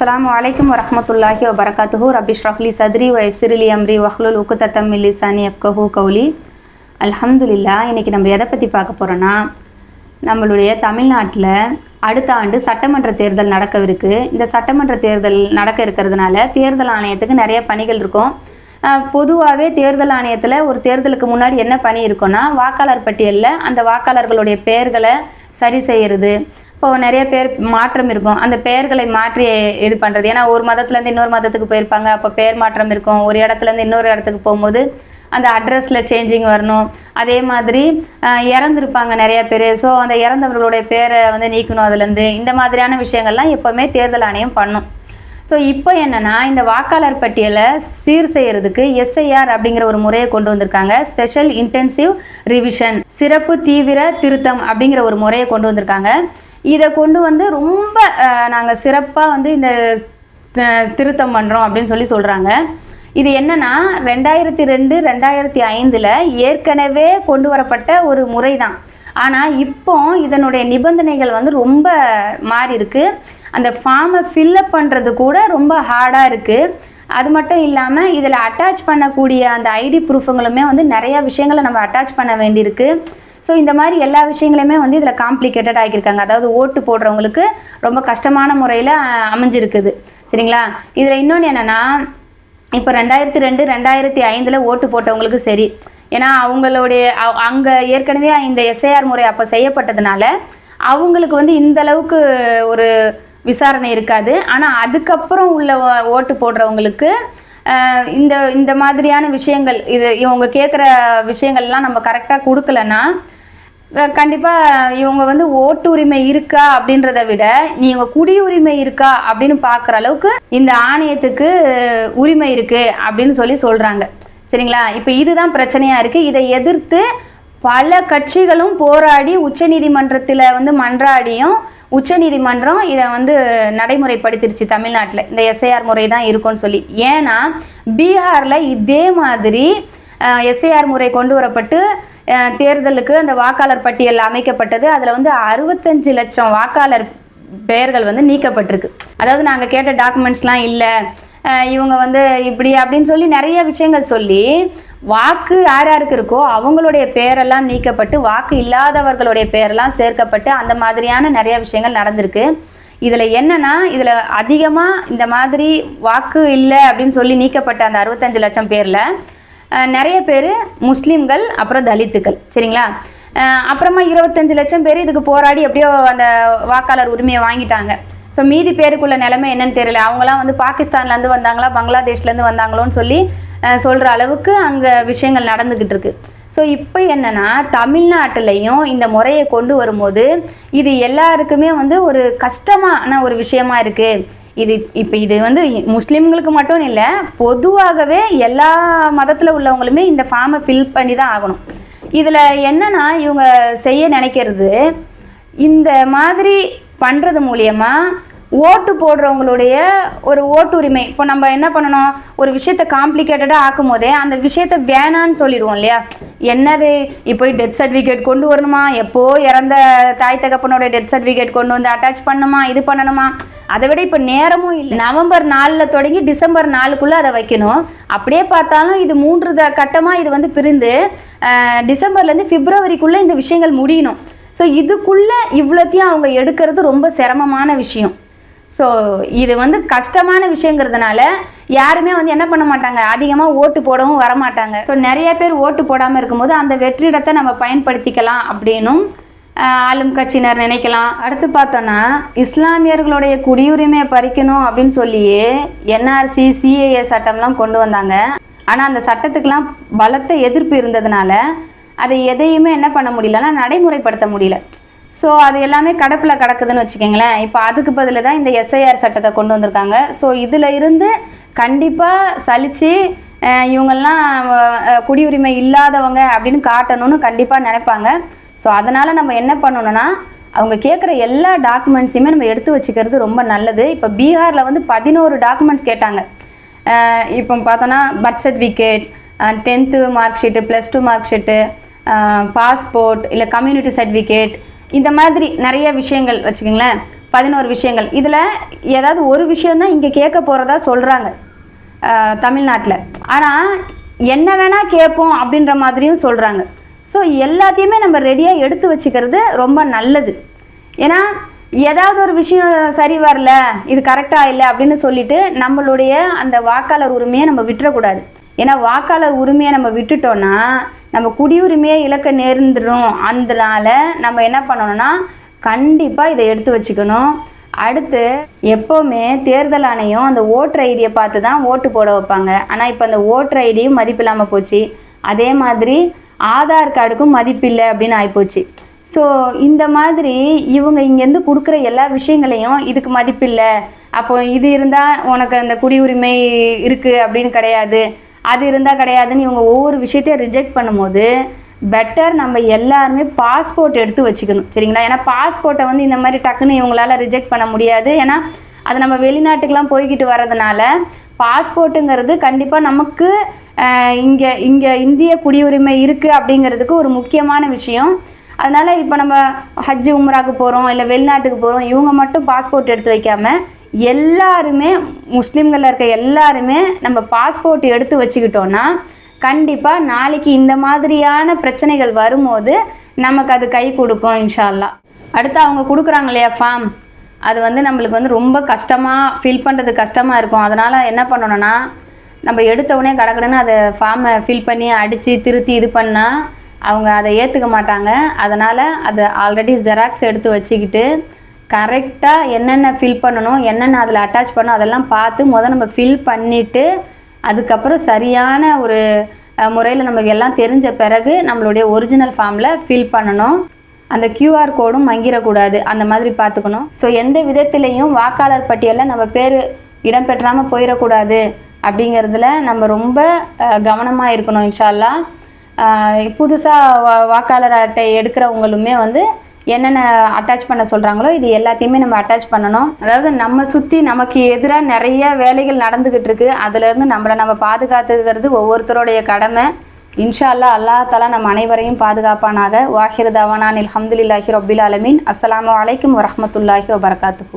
அஸ்லாம் வலைக்கம் வரமத்துல்லாஹி வபரகாத்துஹு ரபிஷ் ரஹ்லி சத்ரி வயசிரிலி அம்ரி வஹ்லுல் உக்குத்தத்தம் மில்லிசானி அஃப்கஹு கௌலி அல்ஹம்துலில்லா இன்றைக்கி நம்ம எதை பற்றி பார்க்க போகிறோன்னா நம்மளுடைய தமிழ்நாட்டில் அடுத்த ஆண்டு சட்டமன்ற தேர்தல் நடக்கவிருக்கு. இந்த சட்டமன்ற தேர்தல் நடக்க இருக்கிறதுனால தேர்தல் ஆணையத்துக்கு நிறைய பணிகள் இருக்கும். பொதுவாகவே தேர்தல் ஆணையத்தில் ஒரு தேர்தலுக்கு முன்னாடி என்ன பணி இருக்குன்னா வாக்காளர் பட்டியலில் அந்த வாக்காளர்களுடைய பெயர்களை சரி செய்கிறது இப்போ நிறைய பேர் மாற்றம் இருக்கும். அந்த பெயர்களை மாற்றி இது பண்ணுறது ஏன்னா ஒரு மதத்துலேருந்து இன்னொரு மதத்துக்கு போயிருப்பாங்க. அப்போ பெயர் மாற்றம் இருக்கும். ஒரு இடத்துலேருந்து இன்னொரு இடத்துக்கு போகும்போது அந்த அட்ரஸில் சேஞ்சிங் வரணும். அதே மாதிரி இறந்துருப்பாங்க நிறைய பேர். ஸோ அந்த இறந்தவர்களுடைய பேரை வந்து நீக்கணும் அதுலேருந்து. இந்த மாதிரியான விஷயங்கள்லாம் எப்போவுமே தேர்தல் ஆணையம் பண்ணும். ஸோ இப்போ என்னென்னா இந்த வாக்காளர் பட்டியலை சீர் செய்கிறதுக்கு எஸ்ஐஆர் அப்படிங்கிற ஒரு முறையை கொண்டு வந்திருக்காங்க. ஸ்பெஷல் இன்டென்சிவ் ரிவிஷன் சிறப்பு தீவிர திருத்தம் அப்படிங்கிற ஒரு முறையை கொண்டு வந்திருக்காங்க. இதை கொண்டு வந்து ரொம்ப நாங்கள் சிறப்பாக வந்து இந்த திருத்தம் பண்ணுறோம் அப்படின்னு சொல்லி சொல்கிறாங்க இது என்னன்னா ரெண்டாயிரத்தி ரெண்டு ரெண்டாயிரத்தி ஐந்தில் ஏற்கனவே கொண்டு வரப்பட்ட ஒரு முறை தான் ஆனால் இப்போ இதனுடைய நிபந்தனைகள் வந்து ரொம்ப மாறி இருக்கு. அந்த ஃபார்மை ஃபில்லப் பண்ணுறது கூட ரொம்ப ஹார்டாக இருக்குது அது மட்டும் இல்லாமல் இதில் அட்டாச் பண்ணக்கூடிய அந்த ஐடி ப்ரூஃபுங்களுமே வந்து நிறையா விஷயங்களை நம்ம அட்டாச் பண்ண வேண்டியிருக்கு. ஸோ இந்த மாதிரி எல்லா விஷயங்களுமே வந்து இதில் காம்ப்ளிகேட்டட் ஆகியிருக்காங்க. அதாவது ஓட்டு போடுறவங்களுக்கு ரொம்ப கஷ்டமான முறையில் அமைஞ்சிருக்குது. சரிங்களா? இதில் இன்னொன்று என்னென்னா இப்போ ரெண்டாயிரத்தி ரெண்டு ரெண்டாயிரத்தி ஐந்தில் ஓட்டு போட்டவங்களுக்கு சரி. ஏன்னா அவங்களுடைய அங்கே ஏற்கனவே இந்த எஸ்ஐஆர் முறை அப்போ செய்யப்பட்டதுனால அவங்களுக்கு வந்து இந்த அளவுக்கு ஒரு விசாரணை இருக்காது. ஆனால் அதுக்கப்புறம் உள்ள ஓ- ஓட்டு போடுறவங்களுக்கு இந்த இந்த மாதிரியான விஷயங்கள் இது இவங்க கேட்குற விஷயங்கள்லாம் நம்ம கரெக்டாக கொடுக்கலன்னா கண்டிப்பாக இவங்க வந்து ஓட்டு உரிமை இருக்கா அப்படின்றத விட நீங்க குடியுரிமை இருக்கா அப்படின்னு பார்க்குற அளவுக்கு இந்த ஆணையத்துக்கு உரிமை இருக்கு அப்படின்னு சொல்லி சொல்கிறாங்க சரிங்களா? இப்போ இதுதான் பிரச்சனையாக இருக்குது இதை எதிர்த்து பல கட்சிகளும் போராடி உச்சநீதிமன்றத்தில் வந்து மன்றாடியும் உச்சநீதிமன்றம் இதை வந்து நடைமுறைப்படுத்திருச்சு தமிழ்நாட்டில். இந்த எஸ்ஐஆர் முறை தான் இருக்கும்னு சொல்லி. ஏன்னா பீகாரில் இதே மாதிரி எஸ்ஐஆர் முறை கொண்டு வரப்பட்டு தேர்தலுக்கு அந்த வாக்காளர் பட்டியல் அமைக்கப்பட்டது. அதில் வந்து அறுபத்தஞ்சு லட்சம் வாக்காளர் பெயர்கள் வந்து நீக்கப்பட்டிருக்கு. அதாவது நாங்கள் கேட்ட டாக்குமெண்ட்ஸ்லாம் இல்லை. இவங்க வந்து இப்படி அப்படின்னு சொல்லி நிறைய விஷயங்கள் சொல்லி வாக்கு யார் யாருக்கு இருக்கோ அவங்களுடைய பேரெல்லாம் நீக்கப்பட்டு வாக்கு இல்லாதவர்களுடைய பேரெல்லாம் சேர்க்கப்பட்டு அந்த மாதிரியான நிறைய விஷயங்கள் நடந்திருக்கு. இதில் என்னன்னா இதில் அதிகமாக இந்த மாதிரி வாக்கு இல்லை அப்படின்னு சொல்லி நீக்கப்பட்ட அந்த அறுபத்தஞ்சு லட்சம் பேரில் நிறைய பேர் முஸ்லீம்கள் அப்புறம் தலித்துக்கள். சரிங்களா? அப்புறமா இருபத்தஞ்சு லட்சம் பேர் இதுக்கு போராடி எப்படியோ அந்த வாக்காளர் உரிமையை வாங்கிட்டாங்க. ஸோ மீதி பேருக்குள்ள நிலைமை என்னன்னு தெரியல. அவங்களாம் வந்து பாகிஸ்தான்லேருந்து வந்தாங்களா பங்களாதேஷ்லேருந்து வந்தாங்களோன்னு சொல்லி சொல்கிற அளவுக்கு அங்கே விஷயங்கள் நடந்துக்கிட்டு இருக்கு. ஸோ இப்போ என்னென்னா தமிழ்நாட்டிலையும் இந்த முறையை கொண்டு வரும்போது இது எல்லாருக்குமே வந்து ஒரு கஷ்டமான ஒரு விஷயமா இருக்குது இது இப்போ இது வந்து முஸ்லீம்களுக்கு மட்டும் இல்லை பொதுவாகவே எல்லா மதத்தில் உள்ளவங்களுமே இந்த ஃபார்மை ஃபில் பண்ணி தான் ஆகணும். இதில் என்னென்னா இவங்க செய்ய நினைக்கிறது இந்த மாதிரி பண்ணுறது மூலியமாக ஓட்டு போடுறவங்களுடைய ஒரு ஓட்டுரிமை. இப்போ நம்ம என்ன பண்ணணும்? ஒரு விஷயத்த காம்ப்ளிகேட்டடாக ஆக்கும் போதே அந்த விஷயத்த வேணான்னு சொல்லிடுவோம் இல்லையா? என்னது? இப்போ டெத் சர்டிஃபிகேட் கொண்டு வரணுமா? எப்போ இறந்த தாய் தகப்பனோட டெத் சர்டிஃபிகேட் கொண்டு வந்து அட்டாச் பண்ணணுமா? இது பண்ணணுமா? அதை விட இப்போ நேரமும் இல்லை. நவம்பர் நாலில் தொடங்கி டிசம்பர் நாலுக்குள்ளே அதை வைக்கணும். அப்படியே பார்த்தாலும் இது மூன்று த கட்டமாக இது வந்து பிரிந்து டிசம்பர்லேருந்து பிப்ரவரிக்குள்ளே இந்த விஷயங்கள் முடியணும். ஸோ இதுக்குள்ளே இவ்வளோத்தையும் அவங்க எடுக்கிறது ரொம்ப சிரமமான விஷயம். ஸோ இது வந்து கஷ்டமான விஷயங்கிறதுனால யாருமே வந்து என்ன பண்ண மாட்டாங்க? அதிகமாக ஓட்டு போடவும் வரமாட்டாங்க. ஸோ நிறைய பேர் ஓட்டு போடாமல் இருக்கும்போது அந்த வெற்றிடத்தை நம்ம பயன்படுத்திக்கலாம் அப்படின்னும் ஆளும் கட்சியினர் நினைக்கலாம். அடுத்து பார்த்தோன்னா இஸ்லாமியர்களுடைய குடியுரிமையை பறிக்கணும் அப்படின்னு சொல்லியே என்ஆர்சி சிஏஏ சட்டம்லாம் கொண்டு வந்தாங்க. ஆனால் அந்த சட்டத்துக்கெலாம் பலத்த எதிர்ப்பு இருந்ததுனால அதை எதையுமே என்ன பண்ண முடியலன்னா நடைமுறைப்படுத்த முடியல. ஸோ அது எல்லாமே கடப்பில் கிடக்குதுன்னு வச்சுக்கோங்களேன். இப்போ அதுக்கு பதில் தான் இந்த எஸ்ஐஆர் சட்டத்தை கொண்டு வந்திருக்காங்க. ஸோ இதில் இருந்து கண்டிப்பாக சலித்து இவங்கெல்லாம் குடியுரிமை இல்லாதவங்க அப்படின்னு காட்டணும்னு கண்டிப்பாக நினைப்பாங்க. ஸோ அதனால் நம்ம என்ன பண்ணணும்னா அவங்க கேட்குற எல்லா டாக்குமெண்ட்ஸையுமே நம்ம எடுத்து வச்சுக்கிறது ரொம்ப நல்லது. இப்போ பீகாரில் வந்து பதினோரு டாக்குமெண்ட்ஸ் கேட்டாங்க. இப்போ பார்த்தோன்னா birth certificate tenth mark sheet plus two mark sheet passport இல்லை கம்யூனிட்டி சர்டிஃபிகேட் இந்த மாதிரி நிறைய விஷயங்கள் வச்சுக்கோங்களேன் பதினோரு விஷயங்கள். இதில் ஏதாவது ஒரு விஷயந்தான் இங்கே கேட்க போகிறதா சொல்கிறாங்க தமிழ்நாட்டில். ஆனால் என்ன வேணால் கேட்போம் அப்படின்ற மாதிரியும் சொல்கிறாங்க ஸோ எல்லாத்தையுமே நம்ம ரெடியாக எடுத்து வச்சுக்கிறது ரொம்ப நல்லது. ஏன்னா ஏதாவது ஒரு விஷயம் சரி வரல இது கரெக்டாக இல்லை அப்படின்னு சொல்லிட்டு நம்மளுடைய அந்த வாக்காளர் உரிமையை நம்ம விட்டுறக்கூடாது. ஏன்னா வாக்காளர் உரிமையை நம்ம விட்டுட்டோம்னா நம்ம குடியுரிமையை இழக்க நேர்ந்துடும் அதனால நம்ம என்ன பண்ணணும்னா கண்டிப்பாக இதை எடுத்து வச்சுக்கணும். அடுத்து எப்போவுமே தேர்தல் ஆணையம் அந்த ஓட்டர் ஐடியை பார்த்து தான் ஓட்டு போட வைப்பாங்க. ஆனால் இப்போ அந்த ஓட்டர் ஐடியும் மதிப்பில்லாமல் போச்சு. அதே மாதிரி ஆதார் கார்டுக்கும் மதிப்பில்லை அப்படின்னு ஆகிப்போச்சு ஸோ இந்த மாதிரி இவங்க இங்கேருந்து கொடுக்குற எல்லா விஷயங்களையும் இதுக்கு மதிப்பில்லை அப்போ இது இருந்தால் உனக்கு அந்த குடியுரிமை இருக்குது அப்படின்னு கிடையாது. அது இருந்தால் கிடையாதுன்னு இவங்க ஒவ்வொரு விஷயத்தையும் ரிஜெக்ட் பண்ணும்போது பெட்டர் நம்ம எல்லாருமே பாஸ்போர்ட் எடுத்து வச்சுக்கணும். சரிங்களா? ஏன்னா பாஸ்போர்ட்டை வந்து இந்த மாதிரி டக்குன்னு இவங்களால ரிஜெக்ட் பண்ண முடியாது. ஏன்னா அது நம்ம வெளிநாட்டுக்கெலாம் போய்கிட்டு வரதுனால பாஸ்போர்ட்டுங்கிறது கண்டிப்பாக நமக்கு இங்கே இங்கே இந்திய குடியுரிமை இருக்குது அப்படிங்கிறதுக்கு ஒரு முக்கியமான விஷயம். அதனால் இப்போ நம்ம ஹஜ்ஜு உம்ராக்கு போகிறோம் இல்லை வெளிநாட்டுக்கு போகிறோம் இவங்க மட்டும் பாஸ்போர்ட் எடுத்து வைக்காமல் எல்லாருமே முஸ்லீம்களில் இருக்க எல்லாருமே நம்ம பாஸ்போர்ட் எடுத்து வச்சுக்கிட்டோன்னா கண்டிப்பாக நாளைக்கு இந்த மாதிரியான பிரச்சனைகள் வரும்போது நமக்கு அது கை கொடுக்கும் இன்ஷா அல்லாஹ் அடுத்து அவங்க கொடுக்குறாங்க இல்லையா ஃபார்ம் அது வந்து நம்மளுக்கு வந்து ரொம்ப கஷ்டமாக ஃபில் பண்ணுறது கஷ்டமாக இருக்கும். அதனால் என்ன பண்ணணும்னா நம்ம எடுத்தவுடனே கடகடன்னு அதை ஃபார்மை ஃபில் பண்ணி அடித்து திருத்தி இது பண்ணால் அவங்க அதை ஏற்றுக்க மாட்டாங்க. அதனால் அதை ஆல்ரெடி ஜெராக்ஸ் எடுத்து வச்சுக்கிட்டு கரெக்டாக என்னென்ன ஃபில் பண்ணணும் என்னென்ன அதில் அட்டாச் பண்ணணும் அதெல்லாம் பார்த்து முதல் நம்ம ஃபில் பண்ணிவிட்டு அதுக்கப்புறம் சரியான ஒரு முறையில் நமக்கு எல்லாம் தெரிஞ்ச பிறகு நம்மளுடைய ஒரிஜினல் ஃபார்மில் ஃபில் பண்ணணும். அந்த கியூஆர் கோடும் மங்கிடக்கூடாது அந்த மாதிரி பார்த்துக்கணும். ஸோ எந்த விதத்துலேயும் வாக்காளர் பட்டியலில் நம்ம பேர் இடம்பெற்றாமல் போயிடக்கூடாது அப்படிங்கிறதுல நம்ம ரொம்ப கவனமாக இருக்கணும் இன்ஷால்லா. புதுசாக வா வாக்காளர் அட்டை எடுக்கிறவங்களுமே வந்து என்னென்ன அட்டாச் பண்ண சொல்கிறாங்களோ இது எல்லாத்தையுமே நம்ம அட்டாச் பண்ணணும். அதாவது நம்ம சுற்றி நமக்கு எதிராக நிறைய வேலைகள் நடந்துக்கிட்டு இருக்கு. அதுலேருந்து நம்மளை நம்ம பாதுகாத்துக்கிறது ஒவ்வொருத்தருடைய கடமை. இன்ஷா அல்லா அல்லா தலா நம் அனைவரையும் பாதுகாப்பானாக. வாஹிர் தவானான் அலமதுல்லாஹி ரொபில் அலமின் அஸ்லாம் வலைக்கம் வரமத்துல்லாஹி வபரகாத்து